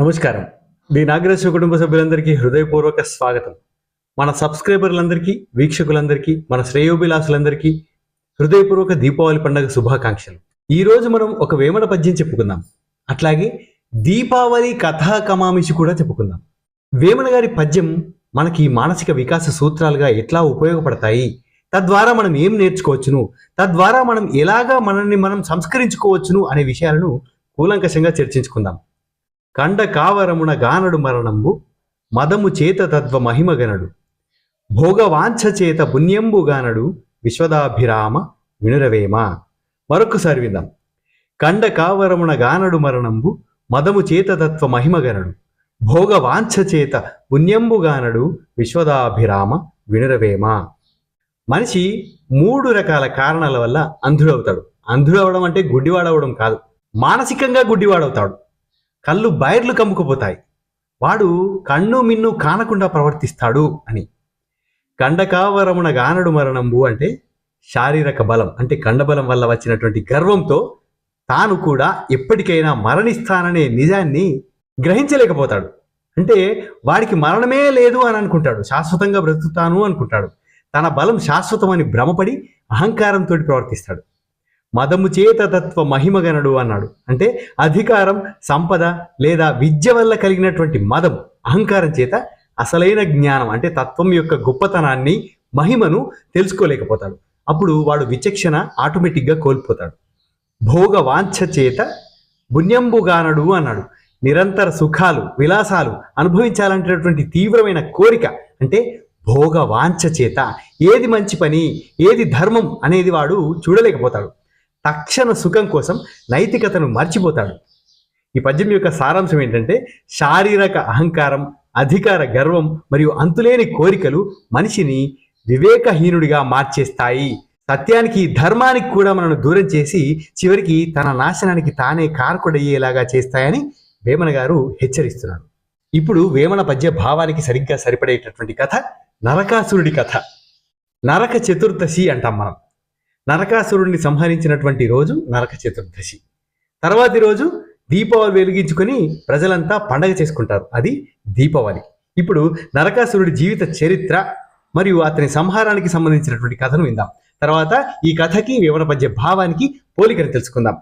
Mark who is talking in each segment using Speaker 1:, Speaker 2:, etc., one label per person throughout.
Speaker 1: నమస్కారం. ది నాగరాజు కుటుంబ సభ్యులందరికీ హృదయపూర్వక స్వాగతం. మన సబ్స్క్రైబర్లందరికీ వీక్షకులందరికీ మన శ్రేయోభిలాసులందరికీ హృదయపూర్వక దీపావళి పండుగ శుభాకాంక్షలు. ఈ రోజు మనం ఒక వేమన పద్యం చెప్పుకుందాం. అట్లాగే దీపావళి కథా కమామిషి కూడా చెప్పుకుందాం. వేమన గారి పద్యం మనకి మానసిక వికాస సూత్రాలుగా ఎట్లా ఉపయోగపడతాయి? తద్వారా మనం ఏం నేర్చుకోవచ్చును? తద్వారా మనం ఎలాగా మనల్ని మనం సంస్కరించుకోవచ్చును? అనే విషయాలను కూలంకషంగా చర్చించుకుందాం. కండ కావరమున గానడు మరణంబు మదము చేత తత్వ మహిమగనడు. భోగవాంఛ చేత పుణ్యంబు గానడు విశ్వదాభిరామ వినురవేమ? మరొకసారి విందాం. కండ కావరమున గానడు మరణంబు మదము చేత తత్వ మహిమగనడు. భోగవాంఛ చేత పుణ్యంబు గానడు విశ్వదాభిరామ వినురవేమ? మనిషి మూడు రకాల కారణాల వల్ల అంధుడవుతాడు. అంధుడవడం అంటే గుడ్డివాడవడం కాదు. మానసికంగా గుడ్డివాడవుతాడు. కళ్ళు బయర్లు కమ్ముకుపోతాయి. వాడు కన్ను మిన్ను కానకుండా ప్రవర్తిస్తాడు అని. కండకావరమున గానడు మరణంబు అంటే శారీరక బలం అంటే కండబలం వల్ల వచ్చినటువంటి గర్వంతో తాను కూడా ఎప్పటికైనా మరణిస్తాననే నిజాన్ని గ్రహించలేకపోతాడు. అంటే వాడికి మరణమే లేదు అని అనుకుంటాడు శాశ్వతంగా బ్రతుకుతాను అనుకుంటాడు. తన బలం శాశ్వతమని భ్రమపడి అహంకారంతో ప్రవర్తిస్తాడు. మదము చేత తత్వ మహిమగనడు అన్నాడు. అంటే అధికారం సంపద లేదా విద్య వల్ల కలిగినటువంటి మదం అహంకారం చేత అసలైన జ్ఞానం అంటే తత్వం యొక్క గొప్పతనాన్ని మహిమను తెలుసుకోలేకపోతాడు. అప్పుడు వాడు విచక్షణ ఆటోమేటిక్గా కోల్పోతాడు. భోగ వాంఛ చేత పుణ్యంబుగానడు అన్నాడు. నిరంతర సుఖాలు విలాసాలు అనుభవించాలనేటటువంటి తీవ్రమైన కోరిక అంటే భోగ వాంఛ చేత ఏది మంచి పని ఏది ధర్మం అనేది వాడు చూడలేకపోతాడు. తక్షణ సుఖం కోసం నైతికతను మర్చిపోతాడు. ఈ పద్యం యొక్క సారాంశం ఏంటంటే శారీరక అహంకారం అధికార గర్వం మరియు అంతులేని కోరికలు మనిషిని వివేకహీనుడిగా మార్చేస్తాయి. సత్యానికి ధర్మానికి కూడా మనను దూరం చేసి చివరికి తన నాశనానికి తానే కారకుడయ్యేలాగా చేస్తాయని వేమన గారు హెచ్చరిస్తున్నారు. ఇప్పుడు వేమన పద్య భావానికి సరిగ్గా సరిపడేటటువంటి కథ నరకాసురుడి కథ. నరక చతుర్దశి అంటాం మనం. నరకాసురుడిని సంహరించినటువంటి రోజు నరక చతుర్దశి. తర్వాతి రోజు దీపావళి వెలిగించుకొని ప్రజలంతా పండగ చేసుకుంటారు. అది దీపావళి. ఇప్పుడు నరకాసురుడి జీవిత చరిత్ర మరియు అతని సంహారానికి సంబంధించినటువంటి కథను విందాం. తర్వాత ఈ కథకి వివరణ భావానికి పోలికను తెలుసుకుందాం.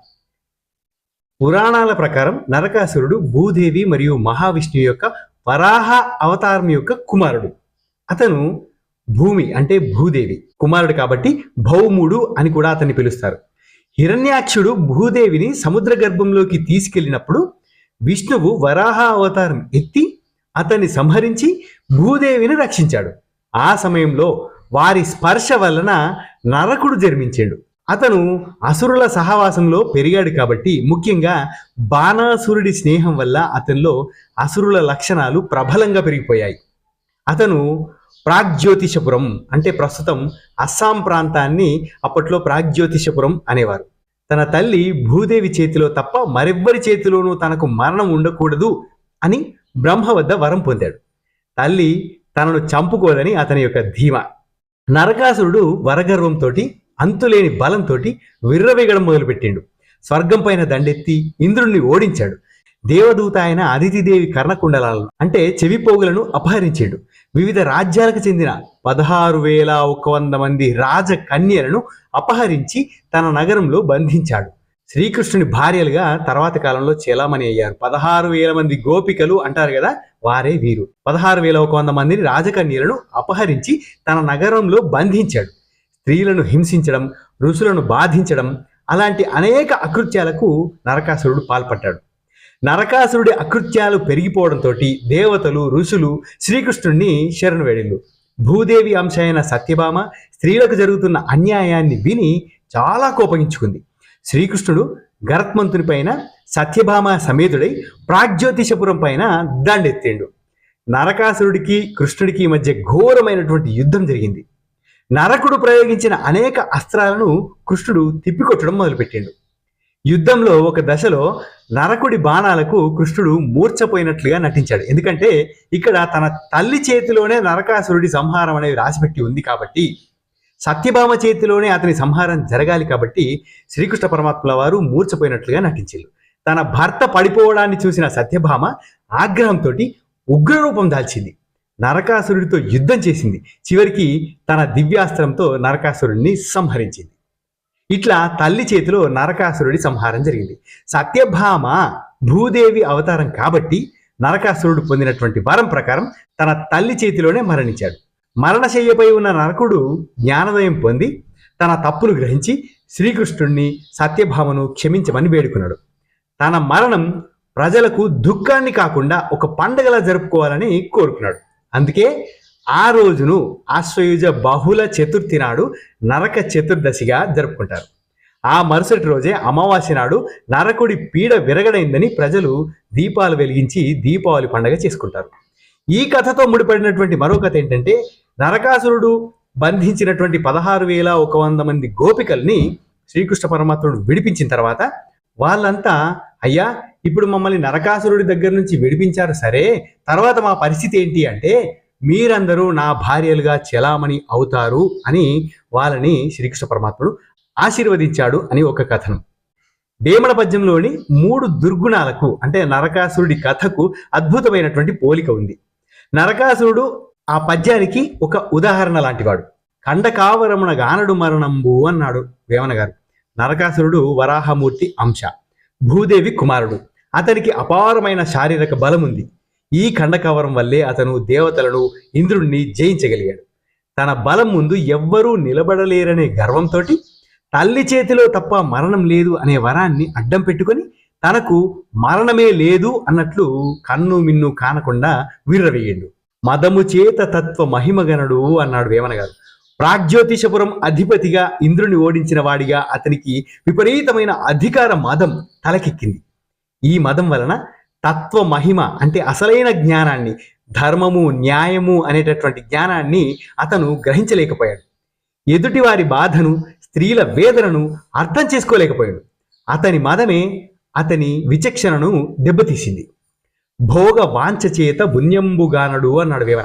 Speaker 1: పురాణాల ప్రకారం నరకాసురుడు భూదేవి మరియు మహావిష్ణువు యొక్క వరాహ అవతారం యొక్క కుమారుడు. అతను భూమి అంటే భూదేవి కుమారుడు కాబట్టి భౌముడు అని కూడా అతన్ని పిలుస్తారు. హిరణ్యాక్షుడు భూదేవిని సముద్ర గర్భంలోకి తీసుకెళ్ళినప్పుడు విష్ణువు వరాహ అవతారం ఎత్తి అతన్ని సంహరించి భూదేవిని రక్షించాడు. ఆ సమయంలో వారి స్పర్శ వలన నరకుడు జన్మించాడు. అతను అసురుల సహవాసంలో పెరిగాడు కాబట్టి ముఖ్యంగా బాణాసురుడి స్నేహం వల్ల అతనిలో అసురుల లక్షణాలు ప్రబలంగా పెరిగిపోయాయి. అతను ప్రాగ్జ్యోతిషపురం అంటే ప్రస్తుతం అస్సాం ప్రాంతాన్ని అప్పట్లో ప్రాగ్జ్యోతిషపురం అనేవారు. తన తల్లి భూదేవి చేతిలో తప్ప మరెవ్వరి చేతిలోనూ తనకు మరణం ఉండకూడదు అని బ్రహ్మ వద్ద వరం పొందాడు. తల్లి తనను చంపుకోదని అతని యొక్క ధీమా. నరకాసురుడు వరగర్వంతో అంతులేని బలంతో విర్రవేగడం మొదలుపెట్టిండు. స్వర్గం పైన దండెత్తి ఇంద్రుణ్ణి ఓడించాడు. దేవదూత అయిన అదితిదేవి కర్ణకుండలాలను అంటే చెవిపోగులను అపహరించాడు. వివిధ రాజ్యాలకు చెందిన పదహారు వేల ఒక వంద మంది రాజ కన్యలను అపహరించి తన నగరంలో బంధించాడు. శ్రీకృష్ణుని భార్యలుగా తర్వాత కాలంలో చెలామణి అయ్యారు. పదహారు వేల మంది గోపికలు అంటారు కదా వారే వీరు. పదహారు వేల ఒక వంద మందిని రాజకన్యలను అపహరించి తన నగరంలో బంధించాడు. స్త్రీలను హింసించడం ఋషులను బాధించడం అలాంటి అనేక అకృత్యాలకు నరకాసురుడు పాల్పడ్డాడు. నరకాసురుడి అకృత్యాలు పెరిగిపోవడంతో దేవతలు ఋషులు శ్రీకృష్ణుణ్ణి శరణు వేడిల్లు. భూదేవి అంశ అయిన సత్యభామ స్త్రీలకు జరుగుతున్న అన్యాయాన్ని విని చాలా కోపగించుకుంది. శ్రీకృష్ణుడు గరత్మంతుని పైన సత్యభామ సమేతుడై ప్రాగ్జ్యోతిషపురం పైన దండెత్తిండు. నరకాసురుడికి కృష్ణుడికి మధ్య ఘోరమైనటువంటి యుద్ధం జరిగింది. నరకుడు ప్రయోగించిన అనేక అస్త్రాలను కృష్ణుడు తిప్పికొట్టడం మొదలుపెట్టిండు. యుద్ధంలో ఒక దశలో నరకుడి బాణాలకు కృష్ణుడు మూర్చపోయినట్లుగా నటించాడు. ఎందుకంటే ఇక్కడ తన తల్లి చేతిలోనే నరకాసురుడి సంహారం అనేది రాసిపెట్టి ఉంది కాబట్టి సత్యభామ చేతిలోనే అతని సంహారం జరగాలి కాబట్టి శ్రీకృష్ణ పరమాత్మల వారు మూర్చపోయినట్లుగా నటించారు. తన భర్త పడిపోవడాన్ని చూసిన సత్యభామ ఆగ్రహంతో ఉగ్రరూపం దాల్చింది. నరకాసురుడితో యుద్ధం చేసింది. చివరికి తన దివ్యాస్త్రంతో నరకాసురుడిని సంహరించింది. ఇట్లా తల్లి చేతిలో నరకాసురుడి సంహారం జరిగింది. సత్యభామ భూదేవి అవతారం కాబట్టి నరకాసురుడు పొందినటువంటి వరం ప్రకారం తన తల్లి చేతిలోనే మరణించాడు. మరణశయ్యపై ఉన్న నరకుడు జ్ఞానోదయం పొంది తన తప్పులు గ్రహించి శ్రీకృష్ణుణ్ణి సత్యభామను క్షమించమని వేడుకున్నాడు. తన మరణం ప్రజలకు దుఃఖాన్ని కాకుండా ఒక పండగలా జరుపుకోవాలని కోరుకున్నాడు. అందుకే ఆ రోజును ఆశ్వయుజ బహుళ చతుర్థి నాడు నరక చతుర్దశిగా జరుపుకుంటారు. ఆ మరుసటి రోజే అమావాస్య నాడు నరకుడి పీడ విరగడైందని ప్రజలు దీపాలు వెలిగించి దీపావళి పండగ చేసుకుంటారు. ఈ కథతో ముడిపడినటువంటి మరో కథ ఏంటంటే నరకాసురుడు బంధించినటువంటి పదహారు వేల ఒక వంద మంది గోపికల్ని శ్రీకృష్ణ పరమాత్ముడు విడిపించిన తర్వాత వాళ్ళంతా అయ్యా ఇప్పుడు మమ్మల్ని నరకాసురుడి దగ్గర నుంచి విడిపించారు సరే తర్వాత మా పరిస్థితి ఏంటి అంటే మీరందరూ నా భార్యలుగా చెలామణి అవుతారు అని వాళ్ళని శ్రీకృష్ణ పరమాత్ముడు ఆశీర్వదించాడు అని ఒక కథనం. వేమన పద్యంలోని మూడు దుర్గుణాలకు అంటే నరకాసురుడి కథకు అద్భుతమైనటువంటి పోలిక ఉంది. నరకాసురుడు ఆ పద్యానికి ఒక ఉదాహరణ లాంటివాడు. కండకావరమున గానడు మరణంబు అన్నాడు వేమన గారు. నరకాసురుడు వరాహమూర్తి అంశ. భూదేవి కుమారుడు. అతనికి అపారమైన శారీరక బలం ఉంది ఈ ఖండకవరం వల్లే అతను దేవతలను ఇంద్రుణ్ణి జయించగలిగాడు. తన బలం ముందు ఎవ్వరూ నిలబడలేరనే గర్వంతో తల్లి చేతిలో తప్ప మరణం లేదు అనే వరాన్ని అడ్డం పెట్టుకొని తనకు మరణమే లేదు అన్నట్లు కన్ను మిన్ను కానకుండా విర్రవేయండు. మదము చేత తత్వ మహిమగణుడు అన్నాడు వేమన గారు. ప్రాగ్జ్యోతిషపురం అధిపతిగా ఇంద్రుని ఓడించిన వాడిగా అతనికి విపరీతమైన అధికార మదం తలకెక్కింది. ఈ మదం వలన తత్వ మహిమ అంటే అసలైన జ్ఞానాన్ని ధర్మము న్యాయము అనేటటువంటి జ్ఞానాన్ని అతను గ్రహించలేకపోయాడు. ఎదుటివారి బాధను స్త్రీల వేదనను అర్థం చేసుకోలేకపోయాడు. అతని మదమే అతని విచక్షణను దెబ్బతీసింది. భోగ వాంఛ చేత పుణ్యంబుగానడు అన్నాడు వివర.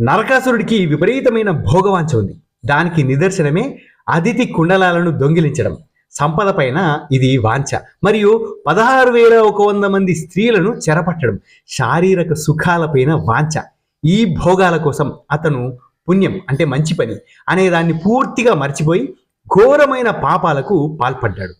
Speaker 1: నరకాసురుడికి విపరీతమైన భోగవాంఛ ఉంది. దానికి నిదర్శనమే అతిథి కుండలాలను దొంగిలించడం. సంపద పైన ఇది వాంఛ. మరియు పదహారు వేల ఒక వంద మంది స్త్రీలను చెరపట్టడం శారీరక సుఖాలపైన వాంఛ. ఈ భోగాల కోసం అతను పుణ్యం అంటే మంచి పని అనేదాన్ని పూర్తిగా మర్చిపోయి ఘోరమైన పాపాలకు పాల్పడ్డాడు.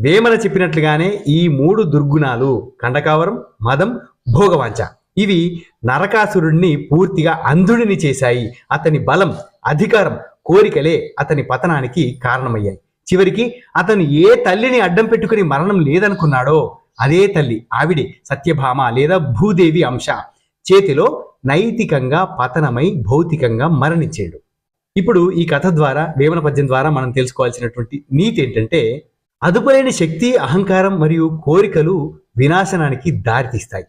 Speaker 1: వేమన చెప్పినట్లుగానే ఈ మూడు దుర్గుణాలు కండకావరం మదం భోగవాంఛ. ఇవి నరకాసురుణ్ణి పూర్తిగా అంధుడిని చేశాయి. అతని బలం అధికారం కోరికలే అతని పతనానికి కారణమయ్యాయి. చివరికి అతను ఏ తల్లిని అడ్డం పెట్టుకుని మరణం లేదనుకున్నాడో అదే తల్లి ఆవిడే సత్యభామ లేదా భూదేవి అంశ. చేతిలో నైతికంగా పతనమై భౌతికంగా మరణించాడు. ఇప్పుడు ఈ కథ ద్వారా వేమన పద్యం ద్వారా మనం తెలుసుకోవాల్సినటువంటి నీతి ఏంటంటే అదుపులేని శక్తి అహంకారం మరియు కోరికలు వినాశనానికి దారితీస్తాయి.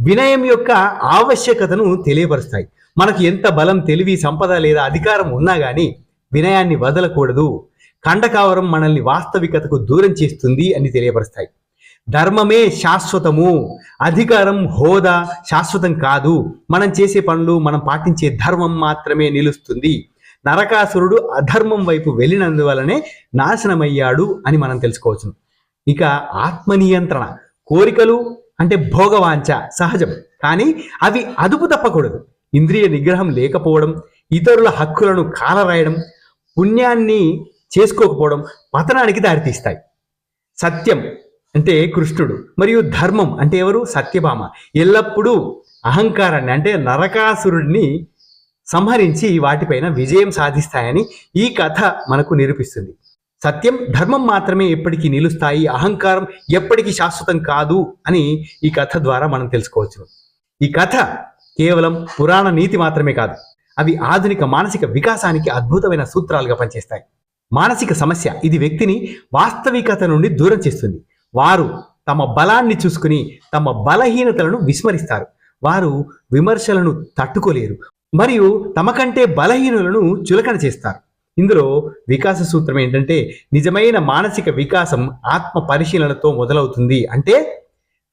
Speaker 1: వినయం యొక్క ఆవశ్యకతను తెలియపరుస్తాయి. మనకు ఎంత బలం తెలివి సంపద లేదా అధికారం ఉన్నా కానీ వినయాన్ని వదలకూడదు. ఖండకావరం మనల్ని వాస్తవికతకు దూరం చేస్తుంది అని తెలియపరుస్తాయి. ధర్మమే శాశ్వతము అధికారం హోదా శాశ్వతం కాదు. మనం చేసే పనులు మనం పాటించే ధర్మం మాత్రమే నిలుస్తుంది. నరకాసురుడు అధర్మం వైపు వెళ్ళినందువలనే నాశనమయ్యాడు అని మనం తెలుసుకోవచ్చు. ఇక ఆత్మ నియంత్రణ కోరికలు అంటే భోగవాంఛ సహజం. కానీ అవి అదుపు తప్పకూడదు. ఇంద్రియ నిగ్రహం లేకపోవడం ఇతరుల హక్కులను కాలరాయడం పుణ్యాన్ని చేసుకోకపోవడం పతనానికి దారితీస్తాయి. సత్యం అంటే కృష్ణుడు మరియు ధర్మం అంటే ఎవరు? సత్యభామ. ఎల్లప్పుడూ అహంకారాన్ని అంటే నరకాసురుడిని సంహరించి వాటిపైన విజయం సాధిస్తాయని ఈ కథ మనకు నిరూపిస్తుంది. సత్యం ధర్మం మాత్రమే ఎప్పటికీ నిలుస్తాయి. అహంకారం ఎప్పటికీ శాశ్వతం కాదు అని ఈ కథ ద్వారా మనం తెలుసుకోవచ్చు. ఈ కథ కేవలం పురాణ నీతి మాత్రమే కాదు అవి ఆధునిక మానసిక వికాసానికి అద్భుతమైన సూత్రాలుగా పనిచేస్తాయి. మానసిక సమస్య. ఇది వ్యక్తిని వాస్తవికత నుండి దూరం చేస్తుంది. వారు తమ బలాన్ని చూసుకుని తమ బలహీనతలను విస్మరిస్తారు. వారు విమర్శలను తట్టుకోలేరు. మరియు తమ కంటే బలహీనులను చులకన చేస్తారు. ఇందులో వికాస సూత్రం ఏంటంటే నిజమైన మానసిక వికాసం ఆత్మ పరిశీలనతో మొదలవుతుంది. అంటే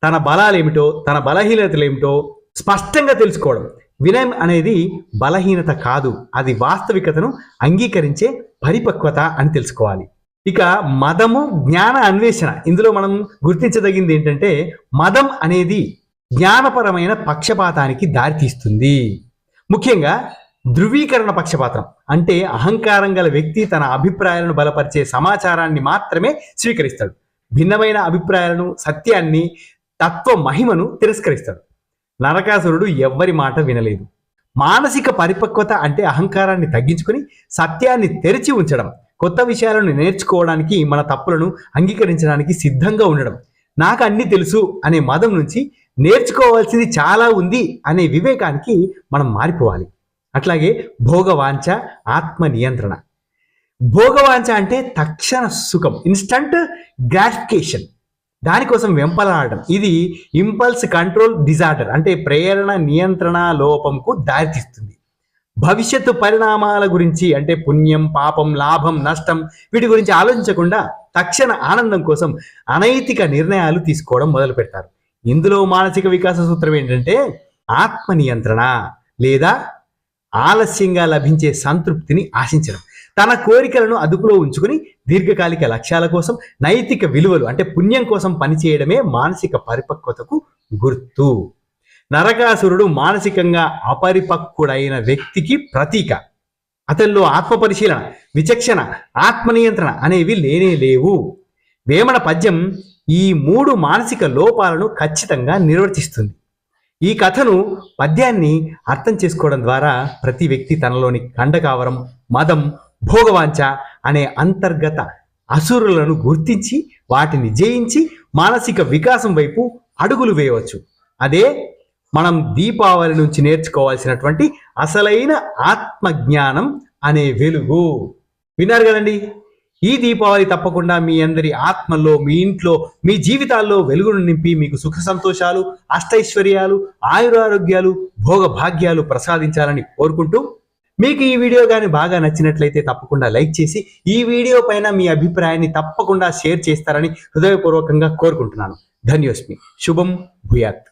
Speaker 1: తన బలాలేమిటో తన బలహీనతలేమిటో స్పష్టంగా తెలుసుకోవడం. వినయం అనేది బలహీనత కాదు. అది వాస్తవికతను అంగీకరించే పరిపక్వత అని తెలుసుకోవాలి. ఇక మదము జ్ఞాన అన్వేషణ. ఇందులో మనం గుర్తించదగింది ఏంటంటే మదం అనేది జ్ఞానపరమైన పక్షపాతానికి దారితీస్తుంది ముఖ్యంగా ధృవీకరణ పక్షపాతం. అంటే అహంకారం గల వ్యక్తి తన అభిప్రాయాలను బలపరిచే సమాచారాన్ని మాత్రమే స్వీకరిస్తాడు. భిన్నమైన అభిప్రాయాలను సత్యాన్ని తత్వ మహిమను తిరస్కరిస్తాడు. నరకాసురుడు ఎవ్వరి మాట వినలేదు. మానసిక పరిపక్వత అంటే అహంకారాన్ని తగ్గించుకొని సత్యాన్ని తెరిచి ఉంచడం కొత్త విషయాలను నేర్చుకోవడానికి మన తప్పులను అంగీకరించడానికి సిద్ధంగా ఉండడం. నాకు అన్ని తెలుసు అనే మదం నుంచి నేర్చుకోవాల్సింది చాలా ఉంది అనే వివేకానికి మనం మారిపోవాలి. అట్లాగే భోగవాంఛ ఆత్మ నియంత్రణ. భోగవాంఛ అంటే తక్షణ సుఖం ఇన్స్టంట్ గ్రాటిఫికేషన్ దానికోసం వెంపలాడడం ఇది ఇంపల్స్ కంట్రోల్ డిజార్డర్ అంటే ప్రేరణ నియంత్రణ లోపంకు దారితీస్తుంది. భవిష్యత్తు పరిణామాల గురించి అంటే పుణ్యం పాపం లాభం నష్టం వీటి గురించి ఆలోచించకుండా తక్షణ ఆనందం కోసం అనైతిక నిర్ణయాలు తీసుకోవడం మొదలు పెడతారు. ఇందులో మానసిక వికాస సూత్రం ఏంటంటే ఆత్మ నియంత్రణ లేదా ఆలస్యంగా లభించే సంతృప్తిని ఆశించడం. తన కోరికలను అదుపులో ఉంచుకుని దీర్ఘకాలిక లక్ష్యాల కోసం నైతిక విలువలు అంటే పుణ్యం కోసం పనిచేయడమే మానసిక పరిపక్వతకు గుర్తు. నరకాసురుడు మానసికంగా అపరిపక్వుడైన వ్యక్తికి ప్రతీక. అతనిలో ఆత్మ పరిశీలన విచక్షణ ఆత్మ నియంత్రణ అనేవి లేనే లేవు. వేమన పద్యం ఈ మూడు మానసిక లోపాలను ఖచ్చితంగా నిర్వర్తిస్తుంది. ఈ కథను పద్యాన్ని అర్థం చేసుకోవడం ద్వారా ప్రతి వ్యక్తి తనలోని కండకావరం మదం భోగవాంఛ అనే అంతర్గత అసురులను గుర్తించి వాటిని జయించి మానసిక వికాసం వైపు అడుగులు వేయవచ్చు. అదే మనం దీపావళి నుంచి నేర్చుకోవాల్సినటువంటి అసలైన ఆత్మజ్ఞానం అనే వెలుగు. విన్నారు కదండి? ఈ దీపావళి తప్పకుండా మీ అందరి ఆత్మల్లో మీ ఇంట్లో మీ జీవితాల్లో వెలుగును నింపి మీకు సుఖ సంతోషాలు అష్టైశ్వర్యాలు ఆయురారోగ్యాలు భోగభాగ్యాలు ప్రసాదించాలని కోరుకుంటూ మీకు ఈ వీడియో కానీ బాగా నచ్చినట్లయితే తప్పకుండా లైక్ చేసి ఈ వీడియో పైన మీ అభిప్రాయాన్ని తప్పకుండా షేర్ చేస్తారని హృదయపూర్వకంగా కోరుకుంటున్నాను. ధన్యోస్మి. శుభం భూయాత్.